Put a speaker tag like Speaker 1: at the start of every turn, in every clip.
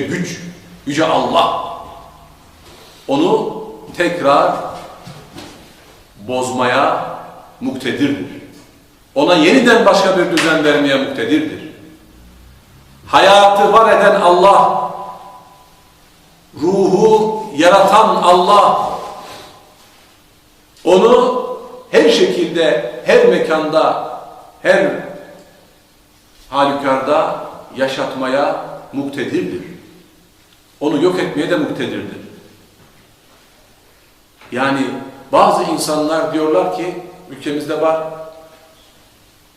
Speaker 1: güç, yüce Allah onu tekrar bozmaya muktedirdir. Ona yeniden başka bir düzen vermeye muktedirdir. Hayatı var eden Allah, ruhu yaratan Allah, onu her şekilde, her mekanda, her halükarda yaşatmaya muktedirdir. Onu yok etmeye de muktedirdir. Yani bazı insanlar diyorlar ki, ülkemizde var,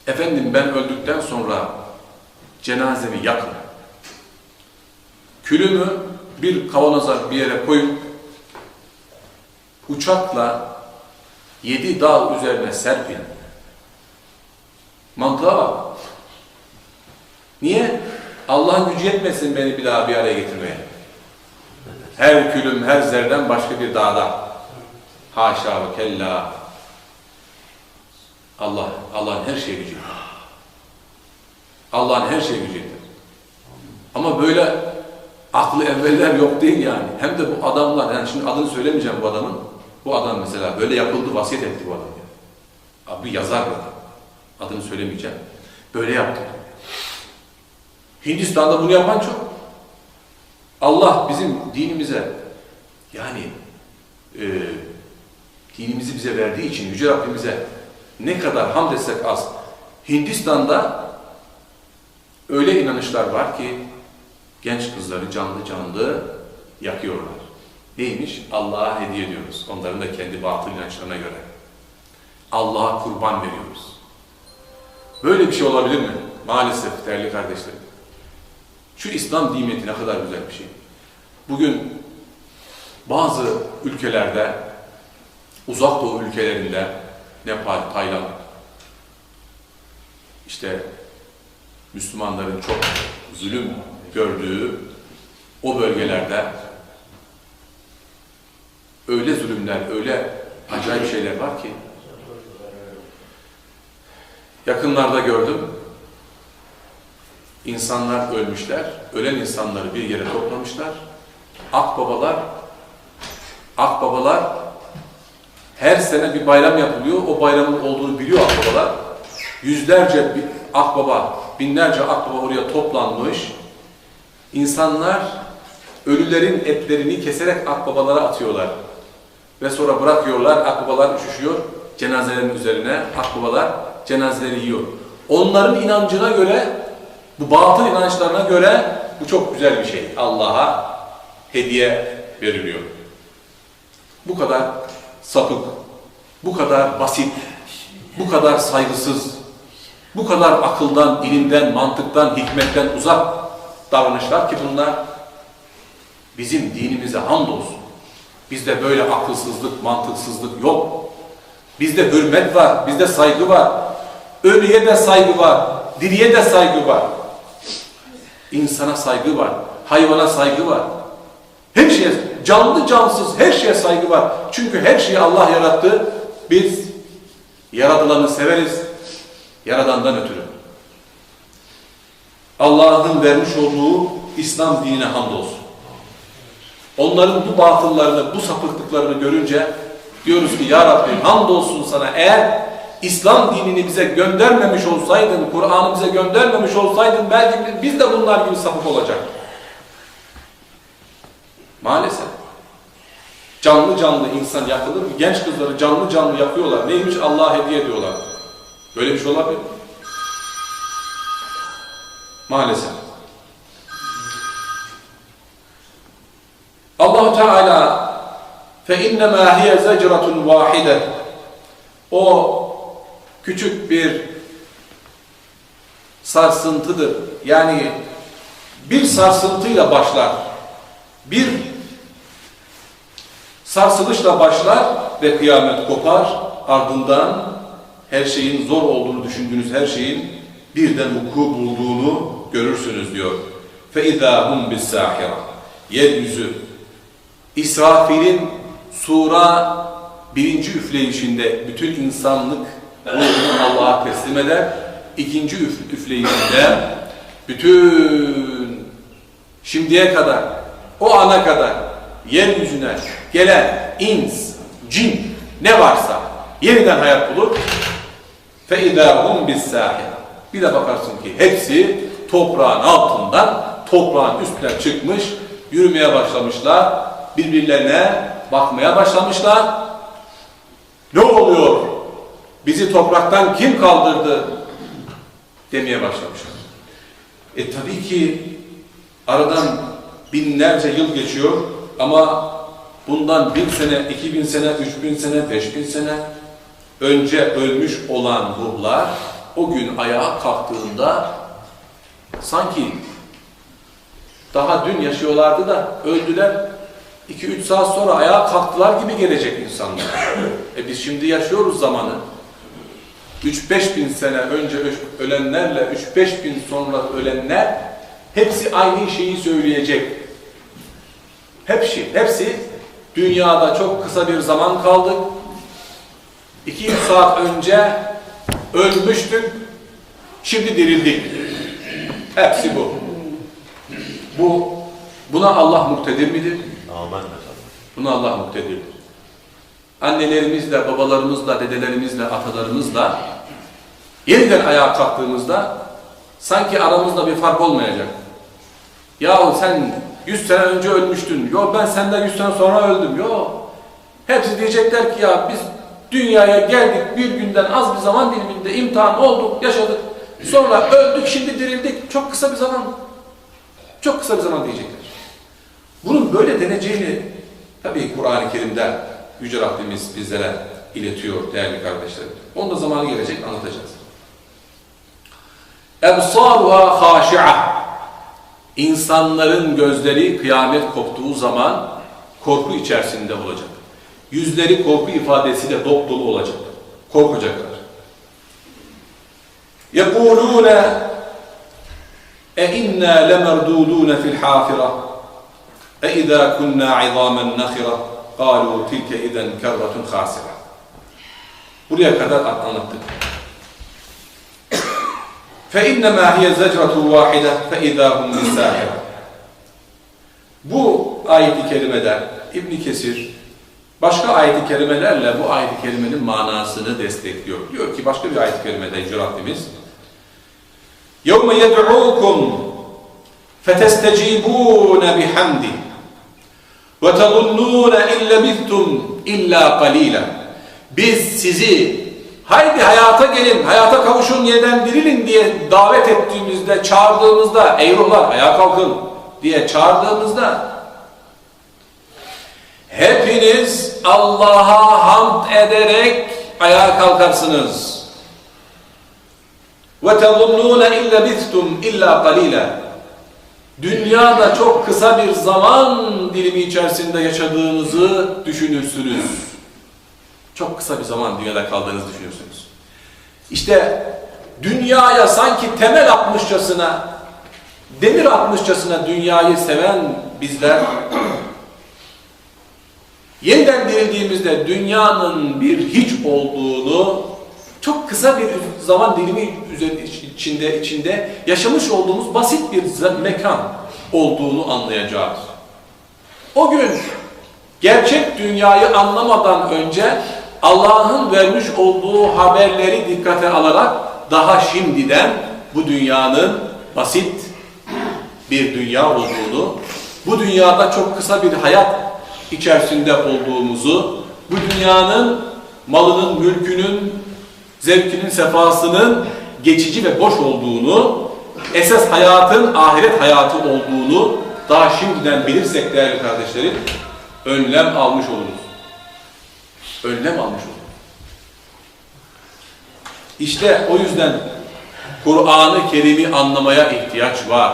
Speaker 1: efendim ben öldükten sonra cenazemi yakın. Külümü bir kavanoza bir yere koyup uçakla yedi dağ üzerine serpin. Mantığa bak. Niye? Allah'ın gücü yetmesin beni bir daha bir araya getirmeye. Her külüm, her zerden başka bir dağda. Haşa ve kella. Allah, Allah'ın her şeye gücü. Allah'ın her şeye gücü. Ama böyle aklı evveller yok değil yani. Hem de bu adamlar, yani şimdi adını söylemeyeceğim bu adamın. Bu adam mesela böyle yapıldı, vasiyet etti bu adam. Yani. Abi yazar bu adam. Adını söylemeyeceğim. Böyle yaptı. Hindistan'da bunu yapan çok. Allah bizim dinimize yani e, dinimizi bize verdiği için Yüce Rabbimize ne kadar hamd etsek az. Hindistan'da öyle inanışlar var ki genç kızları canlı canlı yakıyorlar. Neymiş? Allah'a hediye ediyoruz. Onların da kendi batıl inançlarına göre. Allah'a kurban veriyoruz. Böyle bir şey olabilir mi? Maalesef değerli kardeşlerim. Şu İslam nimeti ne kadar güzel bir şey. Bugün bazı ülkelerde, uzak doğu ülkelerinde, Nepal, Tayland, işte Müslümanların çok zulüm gördüğü o bölgelerde öyle zulümler, öyle acayip şeyler var ki yakınlarda gördüm. İnsanlar ölmüşler. Ölen insanları bir yere toplamışlar. Akbabalar Akbabalar her sene bir bayram yapılıyor. O bayramın olduğunu biliyor akbabalar. Yüzlerce akbaba, binlerce akbaba oraya toplanmış. İnsanlar ölülerin etlerini keserek akbabalara atıyorlar. Ve sonra bırakıyorlar, akbabalar üşüşüyor cenazelerin üzerine. Akbabalar cenazeleri yiyor. Onların inancına göre, bu batıl inançlarına göre bu çok güzel bir şey. Allah'a hediye veriliyor. Bu kadar sapık, bu kadar basit, bu kadar saygısız, bu kadar akıldan, ilimden, mantıktan, hikmetten uzak davranışlar ki bunlar bizim dinimize hamdolsun. Bizde böyle akılsızlık, mantıksızlık yok. Bizde hürmet var, bizde saygı var. Ölüye de saygı var, diriye de saygı var. İnsana saygı var, hayvana saygı var. Her şeye, canlı cansız her şeye saygı var. Çünkü her şeyi Allah yarattı. Biz yaratılanı severiz, yaradandan ötürü. Allah'ın vermiş olduğu İslam dinine hamdolsun. Onların bu batıllarını, bu sapıklıklarını görünce diyoruz ki Ya Rabbi hamdolsun sana eğer İslam dinini bize göndermemiş olsaydın, Kur'an'ı bize göndermemiş olsaydın belki biz de bunlar gibi sapık olacaktık. Maalesef. Canlı canlı insan yakılır? Genç kızları canlı canlı yakıyorlar. Neymiş? Allah'a hediye ediyorlar. Böyle bir şey olabilir mi? Maalesef. Allah Teala fe innema hiye zecratun vahide o küçük bir sarsıntıdır. Yani bir sarsıntıyla başlar. Bir sarsılışla başlar ve kıyamet kopar. Ardından her şeyin zor olduğunu düşündüğünüz her şeyin birden vuku bulduğunu görürsünüz diyor. فَاِذَا هُمْ بِالسَّاحِرَةِ Yeryüzü İsrafil'in sura birinci üfleyişinde bütün insanlık ruhunu Allah'a teslim eder. İkinci üf üfleyişinde bütün şimdiye kadar, o ana kadar yeryüzüne gelen ins, cin ne varsa yeniden hayat bulur. فَاِذَا هُمْ بِالسَّاحِرِ Bir de bakarsın ki hepsi toprağın altından toprağın üstüne çıkmış, yürümeye başlamışlar, birbirlerine bakmaya başlamışlar. Ne oluyor? Bizi topraktan kim kaldırdı? demeye başlamışlar. E tabii ki aradan binlerce yıl geçiyor ama bundan bin sene, iki bin sene, üç bin sene, beş bin sene önce ölmüş olan ruhlar o gün ayağa kalktığında sanki daha dün yaşıyorlardı da öldüler. 2-3 saat sonra ayağa kalktılar gibi gelecek insanlar. E biz şimdi yaşıyoruz zamanı. 3-5 bin sene önce ölenlerle 3-5 bin sonra ölenler hepsi aynı şeyi söyleyecek. Hepsi, hepsi dünyada çok kısa bir zaman kaldık. 200 saat önce ölmüştük, şimdi dirildik. Hepsi bu. Bu buna Allah muktedir midir?
Speaker 2: Amen.
Speaker 1: Buna Allah muktedirdir. Annelerimizle, babalarımızla, dedelerimizle, atalarımızla yeniden ayağa kalktığımızda sanki aramızda bir fark olmayacak. Yahu sen 100 sene önce ölmüştün. Yo ben senden 100 sene sonra öldüm. Yo. Hepsi diyecekler ki ya biz dünyaya geldik bir günden az bir zaman diliminde imtihan olduk, yaşadık. Sonra öldük, şimdi dirildik. Çok kısa bir zaman. Çok kısa bir zaman diyecekler. Bunun böyle deneceğini tabii Kur'an-ı Kerim'de Yüce Rabbimiz bizlere iletiyor değerli kardeşlerim. Onun da zamanı gelecek anlatacağız. Ebsaruha haşi'a İnsanların gözleri kıyamet koptuğu zaman korku içerisinde olacak. Yüzleri korku ifadesiyle dop dolu olacak. Korkacaklar. يَقُولُونَ اَاِنَّا لَمَرْدُودُونَ فِي الْحَافِرَةِ اَاِذَا كُنَّا عِظَامًا نَخِرَةً قَالُوا تِلْكَ اِذًا كَرَّةٌ خَاسِرَةٌ Buraya kadar anlattık. فَاِنَّمَا هِيَ زَجْرَةٌ وَاحِدَةٌ فَاِذَا هُمْ مِسَاهِرًا Bu ayet-i kerimede İbn Kesir başka ayet-i kerimelerle bu ayet-i kerimenin manasını destekliyor. Diyor ki başka bir ayet-i kerimede Yüce Rabbimiz يَوْمَ يَدْعُوكُمْ فَتَسْتَجِيبُونَ بِحَمْدِ ve tezunnûne illebithtum illa qalîla. Biz sizi haydi hayata gelin, hayata kavuşun, yeniden dirilin diye davet ettiğimizde, çağırdığımızda, ey ruhlar ayağa kalkın diye çağırdığımızda hepiniz Allah'a hamd ederek ayağa kalkarsınız. Ve tezunnûne illebithtum illa qalîla. Dünyada çok kısa bir zaman dilimi içerisinde yaşadığınızı düşünürsünüz. Çok kısa bir zaman dünyada kaldığınızı düşünürsünüz. İşte dünyaya sanki temel atmışçasına, demir atmışçasına dünyayı seven bizler yeniden dirildiğimizde dünyanın bir hiç olduğunu çok kısa bir zaman dilimi içinde içinde yaşamış olduğumuz basit bir mekan olduğunu anlayacağız. O gün gerçek dünyayı anlamadan önce Allah'ın vermiş olduğu haberleri dikkate alarak daha şimdiden bu dünyanın basit bir dünya olduğunu, bu dünyada çok kısa bir hayat içerisinde olduğumuzu, bu dünyanın malının, mülkünün, zevkinin, sefasının geçici ve boş olduğunu, esas hayatın ahiret hayatı olduğunu daha şimdiden bilirsek değerli kardeşlerim, önlem almış oluruz. Önlem almış oluruz. İşte o yüzden Kur'an-ı Kerim'i anlamaya ihtiyaç var.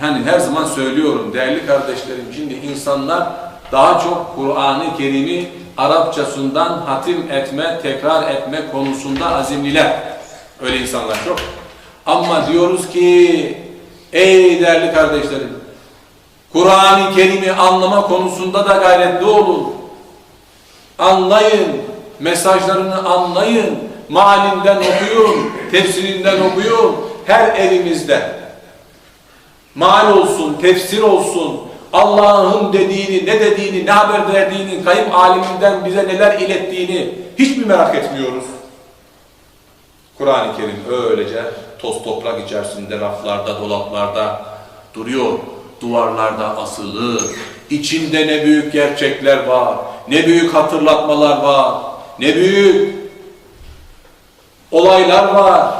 Speaker 1: Hani her zaman söylüyorum değerli kardeşlerim, şimdi insanlar daha çok Kur'an-ı Kerim'i Arapçasından hatim etme, tekrar etme konusunda azimliler. Öyle insanlar çok. Ama diyoruz ki, ey değerli kardeşlerim, Kur'an-ı Kerim'i anlama konusunda da gayretli olun. Anlayın, mesajlarını anlayın, malinden okuyun, tefsirinden okuyun, her evimizde. Mal olsun, tefsir olsun, Allah'ın dediğini, ne dediğini, ne haber verdiğini, kayıp aliminden bize neler ilettiğini hiç mi merak etmiyoruz? Kur'an-ı Kerim öylece toz toprak içerisinde, raflarda, dolaplarda duruyor. Duvarlarda asılı. İçinde ne büyük gerçekler var, ne büyük hatırlatmalar var, ne büyük olaylar var.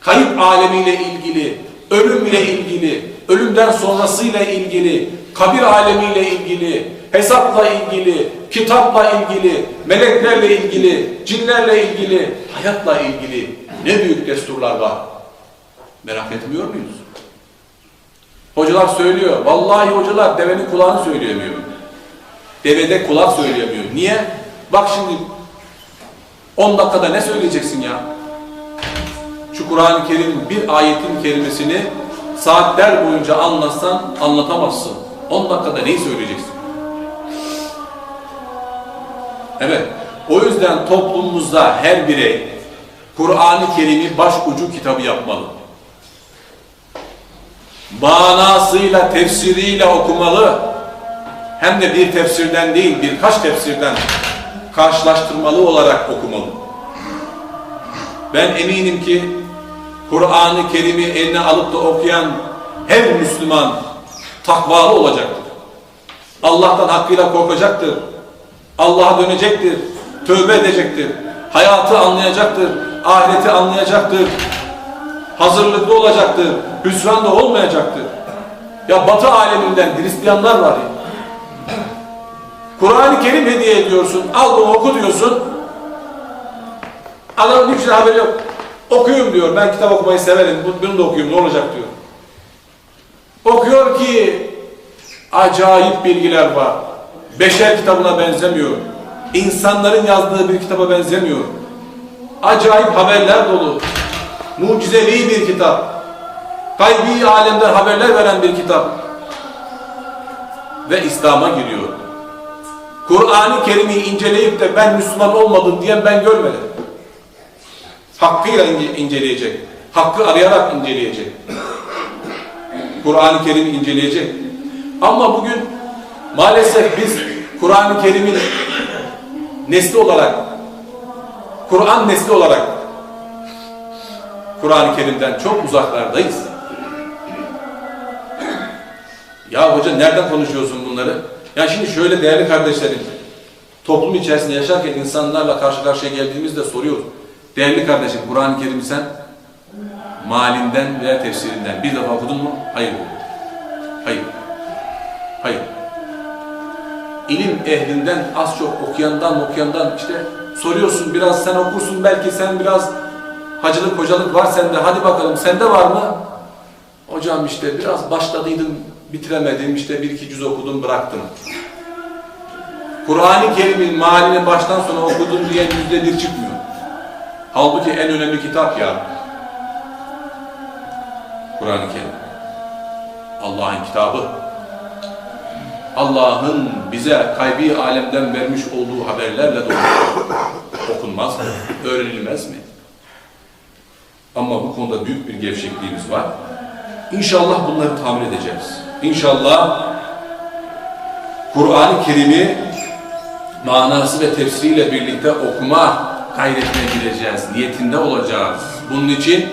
Speaker 1: Kayıp alemiyle ilgili, ölümle ilgili, ölümden sonrasıyla ilgili, kabir alemiyle ilgili, hesapla ilgili, kitapla ilgili, meleklerle ilgili, cinlerle ilgili, hayatla ilgili ne büyük desturlar var. Merak etmiyor muyuz? Hocalar söylüyor. Vallahi hocalar devenin kulağını söyleyemiyor. Devede kulak söyleyemiyor. Niye? Bak şimdi 10 dakikada ne söyleyeceksin ya? Şu Kur'an-ı Kerim'in bir ayetin kelimesini saatler boyunca anlatsan anlatamazsın. 10 dakikada neyi söyleyeceksin? Evet. O yüzden toplumumuzda her birey Kur'an-ı Kerim'i başucu kitabı yapmalı. Manasıyla, tefsiriyle okumalı. Hem de bir tefsirden değil, birkaç tefsirden karşılaştırmalı olarak okumalı. Ben eminim ki Kur'an-ı Kerim'i eline alıp da okuyan her Müslüman takvalı olacaktır. Allah'tan hakkıyla korkacaktır. Allah'a dönecektir. Tövbe edecektir. Hayatı anlayacaktır. Ahireti anlayacaktır. Hazırlıklı olacaktır. Hüsran da olmayacaktır. Ya Batı aleminden Hristiyanlar var ya. Kur'an-ı Kerim hediye ediyorsun. Al bunu oku diyorsun. Adamın hiçbir haberi yok. Okuyayım diyor. Ben kitap okumayı severim. bu- Bunu da okuyayım. Ne olacak diyor. Okuyor ki acayip bilgiler var. Beşer kitabına benzemiyor. İnsanların yazdığı bir kitaba benzemiyor. Acayip haberler dolu. Mucizevi bir kitap. Gaybi alemden haberler veren bir kitap. Ve İslam'a giriyor. Kur'an-ı Kerim'i inceleyip de ben Müslüman olmadım diyen ben görmedim. Hakkıyla ince- inceleyecek. Hakkı arayarak inceleyecek. Kur'an-ı Kerim'i inceleyecek. Ama bugün maalesef biz Kur'an-ı Kerim'in nesli olarak, Kur'an nesli olarak Kur'an-ı Kerim'den çok uzaklardayız. Ya hoca nereden konuşuyorsun bunları? Ya şimdi şöyle değerli kardeşlerim, toplum içerisinde yaşarken insanlarla karşı karşıya geldiğimizde soruyoruz. Değerli kardeşim, Kur'an-ı Kerim'i sen malinden veya tefsirinden bir defa okudun mu? Hayır. Hayır. Hayır. İlim ehlinden az çok okuyandan okuyandan işte soruyorsun biraz sen okursun belki sen biraz hacılık hocalık var sende hadi bakalım sende var mı? Hocam işte biraz başladıydım bitiremedim işte bir iki cüz okudum bıraktım. Kur'an-ı Kerim'in malini baştan sona okudum diye yüzde bir çıkmıyor. Halbuki en önemli kitap ya. Kur'an-ı Kerim. Allah'ın kitabı. Allah'ın bize kaybi alemden vermiş olduğu haberlerle dolu. Okunmaz mı? Öğrenilmez mi? Ama bu konuda büyük bir gevşekliğimiz var. İnşallah bunları tamir edeceğiz. İnşallah Kur'an-ı Kerim'i manası ve tefsiriyle birlikte okuma gayretine gireceğiz. Niyetinde olacağız. Bunun için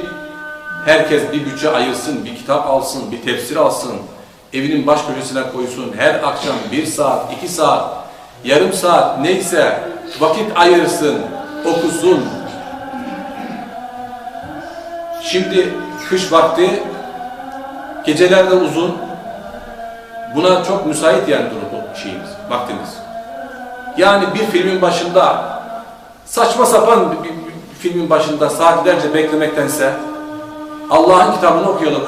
Speaker 1: herkes bir bütçe ayırsın, bir kitap alsın, bir tefsir alsın, evinin baş köşesine koysun. Her akşam bir saat, iki saat, yarım saat neyse vakit ayırsın, okusun. Şimdi kış vakti geceler de uzun. Buna çok müsait yani durum şeyimiz, vaktimiz. Yani bir filmin başında saçma sapan bir, bir- bir filmin başında saatlerce beklemektense Allah'ın kitabını okuyalım.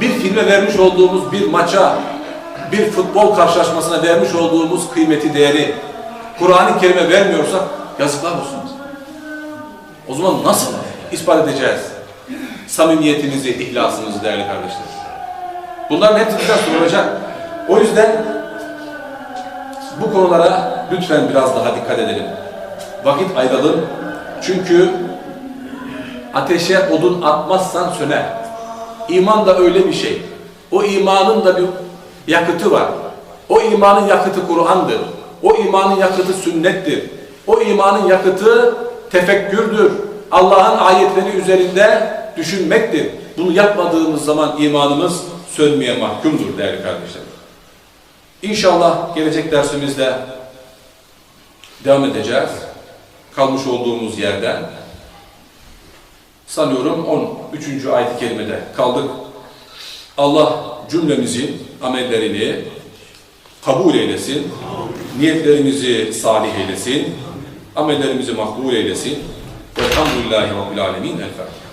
Speaker 1: Bir filme vermiş olduğumuz bir maça, bir futbol karşılaşmasına vermiş olduğumuz kıymeti, değeri Kur'an-ı Kerim'e vermiyorsak yazıklar olsun. O zaman nasıl ispat edeceğiz samimiyetimizi, ihlasımızı değerli kardeşler? Bunların hepsi bizden sorulacak. O yüzden bu konulara lütfen biraz daha dikkat edelim. Vakit ayıralım. Çünkü ateşe odun atmazsan söner. İman da öyle bir şey. O imanın da bir yakıtı var. O imanın yakıtı Kur'an'dır. O imanın yakıtı sünnettir. O imanın yakıtı tefekkürdür. Allah'ın ayetleri üzerinde düşünmektir. Bunu yapmadığımız zaman imanımız sönmeye mahkumdur değerli kardeşlerim. İnşallah gelecek dersimizde devam edeceğiz. Kalmış olduğumuz yerden. Sanıyorum 13. ayet-i kerimede kaldık. Allah cümlemizin amellerini kabul eylesin. Niyetlerimizi salih eylesin. Amellerimizi makbul eylesin. Velhamdülillahi Rabbil Alemin. El Fatiha.